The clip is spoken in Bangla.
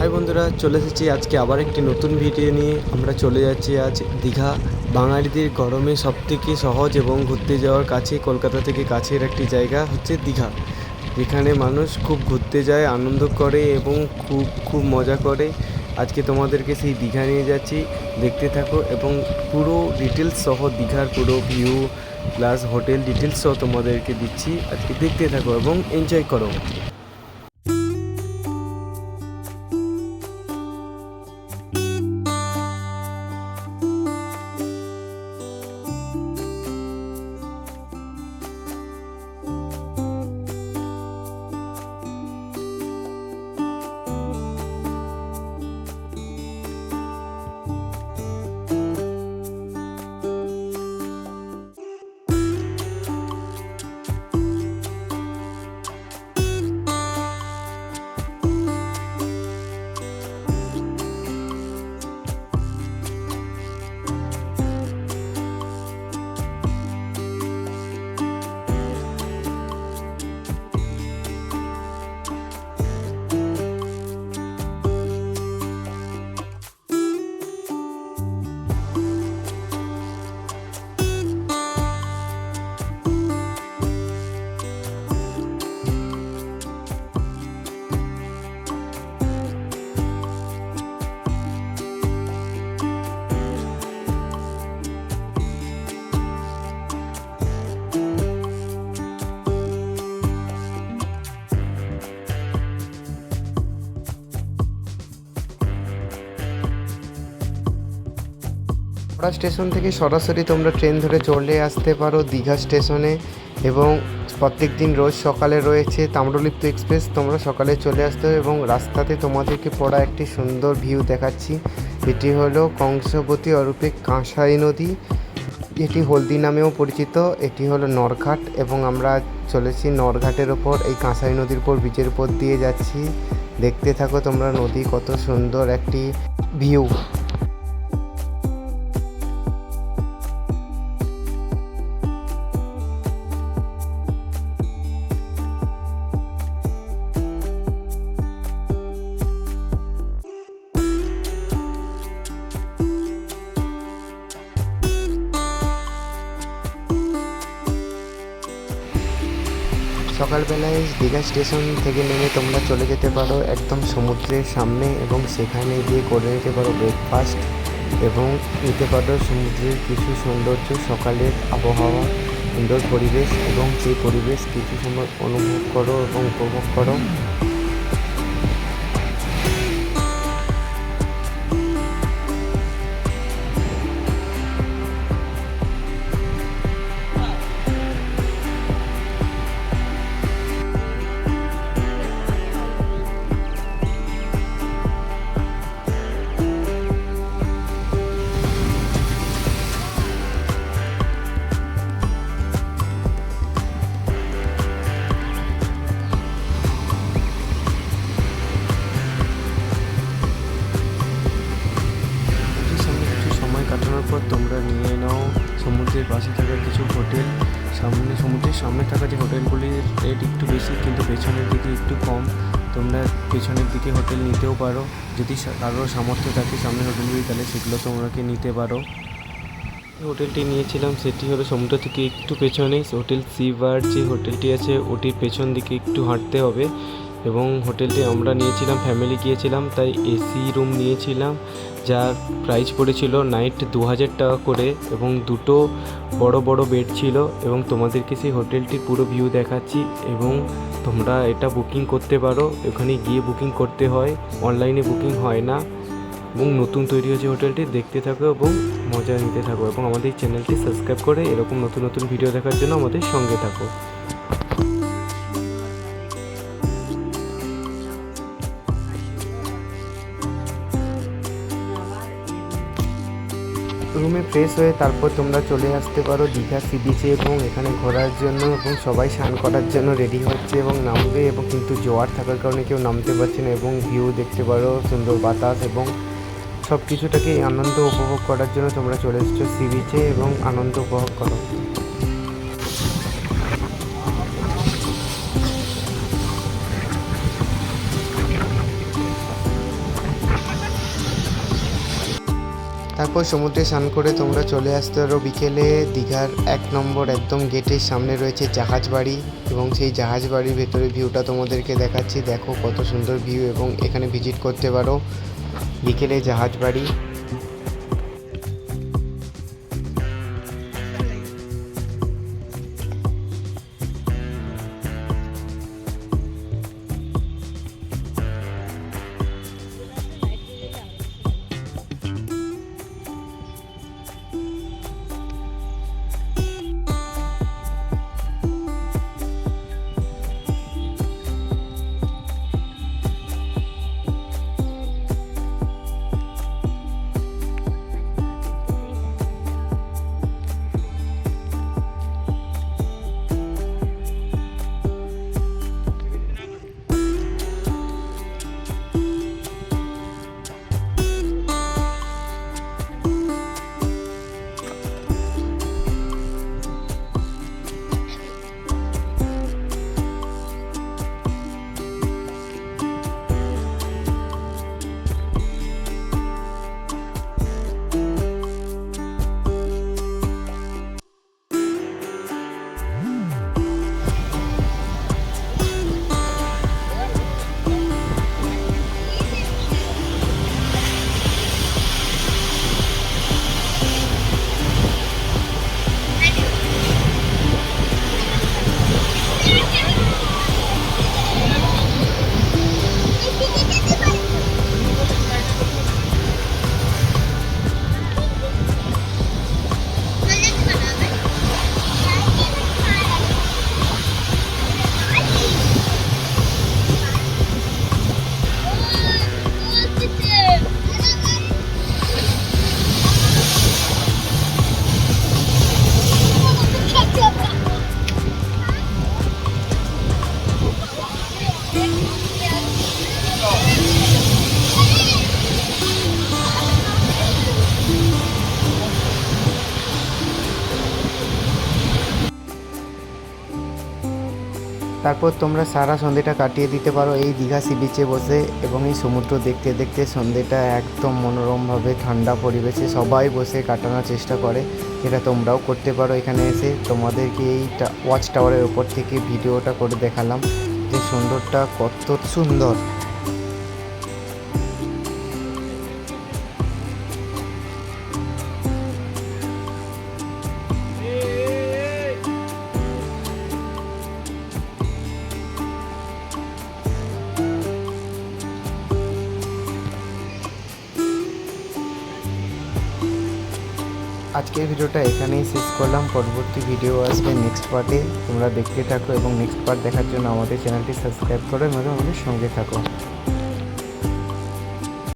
হাই বন্ধুরা, চলে এসেছি আজকে আবার একটি নতুন ভিডিও নিয়ে। আমরা চলে যাচ্ছি আজ দীঘা। বাঙালিদের গরমে সবথেকে সহজ এবং ঘুরতে যাওয়ার কাছে কলকাতা থেকে কাছের একটি জায়গা হচ্ছে দীঘা। যেখানে মানুষ খুব ঘুরতে যায়, আনন্দ করে এবং খুব খুব মজা করে। আজকে তোমাদেরকে সেই দীঘা নিয়ে যাচ্ছি। দেখতে থাকো এবং পুরো ডিটেলস সহ দীঘার পুরো ভিউ প্লাস হোটেল ডিটেলস সহ তোমাদেরকে দিচ্ছি। আজকে দেখতে থাকো এবং এনজয় করো। হাওড়া স্টেশন থেকে সরাসরি তোমরা ট্রেন ধরে চলে আসতে পারো দীঘা স্টেশনে এবং প্রত্যেক দিন রোজ সকালে রয়েছে তাম্রলিপ্ত এক্সপ্রেস। তোমরা সকালে চলে আসতে হবে এবং রাস্তাতে তোমাদেরকে পড়া একটি সুন্দর ভিউ দেখাচ্ছি। এটি হলো কংসবতী অরূপে কাঁসাই নদী। এটি হলদি নামেও পরিচিত। এটি হলো নরঘাট এবং আমরা চলেছি নরঘাটের ওপর এই কাঁসাই নদীর উপর, ব্রিজের উপর দিয়ে যাচ্ছি। দেখতে থাকো তোমরা নদী কত সুন্দর একটি ভিউ। সকালবেলায় দীঘা স্টেশন থেকে নেমে তোমরা চলে যেতে পারো একদম সমুদ্রের সামনে এবং সেখানে গিয়ে করে নিতে পারো ব্রেকফাস্ট এবং নিতে পারো সমুদ্রের কিছু সৌন্দর্য, সকালের আবহাওয়া সুন্দর পরিবেশ এবং সেই পরিবেশ কিছু সময় অনুভব করো এবং উপভোগ করো। থাকা কিছু হোটেল সামনে সমুদ্রের সামনে থাকা যে হোটেলগুলির রেট একটু বেশি, কিন্তু পেছনের দিকে একটু কম। তোমরা পেছনের দিকে হোটেল নিতেও পারো। যদি কারোর সামর্থ্য থাকে সামনে হোটেলগুলি, তাহলে সেগুলো তোমরাকে নিতে পারো। হোটেলটি নিয়েছিলাম, সেটি হলো সমুদ্র থেকে একটু পেছনে। হোটেল সিভার যে হোটেলটি আছে, ওটির পেছন দিকে একটু হাঁটতে হবে। এবং হোটেলটি আমরা নিয়েছিলাম, ফ্যামিলি গিয়েছিলাম, তাই এসি রুম নিয়েছিলাম। যার প্রাইস পড়েছিল নাইট দু হাজার টাকা করে এবং দুটো বড় বড় বেড ছিল এবং তোমাদেরকে সেই হোটেলটির পুরো ভিউ দেখাচ্ছি এবং তোমরা এটা বুকিং করতে পারো। ওখানে গিয়ে বুকিং করতে হয়। অনলাইনে বুকিং হয় না। এবং নতুন তৈরি হয়েছে হোটেলটি। দেখতে থাকো এবং মজা নিতে থাকো এবং আমাদের চ্যানেলটি সাবস্ক্রাইব করে এরকম নতুন নতুন ভিডিও দেখার জন্য আমাদের সঙ্গে থাকো। রুমে ফ্রেশ হয়ে তারপর তোমরা চলে আসতে পারো দীঘা সি বিচে এবং এখানে ঘোরার জন্য এবং সবাই স্নান করার জন্য রেডি হচ্ছে এবং নামবে এবং কিন্তু জোয়ার থাকার কারণে কেউ নামতে পারছে না এবং ভিউ দেখতে পারো, সুন্দর বাতাস এবং সব কিছুটাকে আনন্দ উপভোগ করার জন্য তোমরা চলে এসছো সি বিচে এবং আনন্দ উপভোগ করো। তারপর সমুদ্রে স্নান করে তোমরা চলে আসতে পারো বিকেলে। দীঘার এক নম্বর একদম গেটের সামনে রয়েছে জাহাজ বাড়ি এবং সেই জাহাজ বাড়ির ভেতরে ভিউটা তোমাদেরকে দেখাচ্ছি। দেখো কত সুন্দর ভিউ এবং এখানে ভিজিট করতে পারো। বিকেলে জাহাজ বাড়ি। তারপর তোমরা সারা সন্ধেটা কাটিয়ে দিতে পারো। এই দীঘা সি বিচে বসে এবং এই সমুদ্র দেখতে দেখতে সন্ধেটা একদম মনোরমভাবে ঠান্ডা পরিবেশে সবাই বসে কাটানোর চেষ্টা করে এটা তোমরাও করতে পারো এখানে এসে। তোমাদেরকে এই ওয়াচ টাওয়ারের ওপর থেকে ভিডিওটা করে দেখালাম যে সুন্দরটা কত সুন্দর। আজকের ভিডিওটা এখানেই শেষ করলাম। পরবর্তী ভিডিও আসবে নেক্সট পার্টে তোমরা দেখতে থাকো এবং নেক্সট পার্ট দেখার জন্য আমাদের চ্যানেলটি সাবস্ক্রাইব করো এবং আমাদের সঙ্গে থাকো।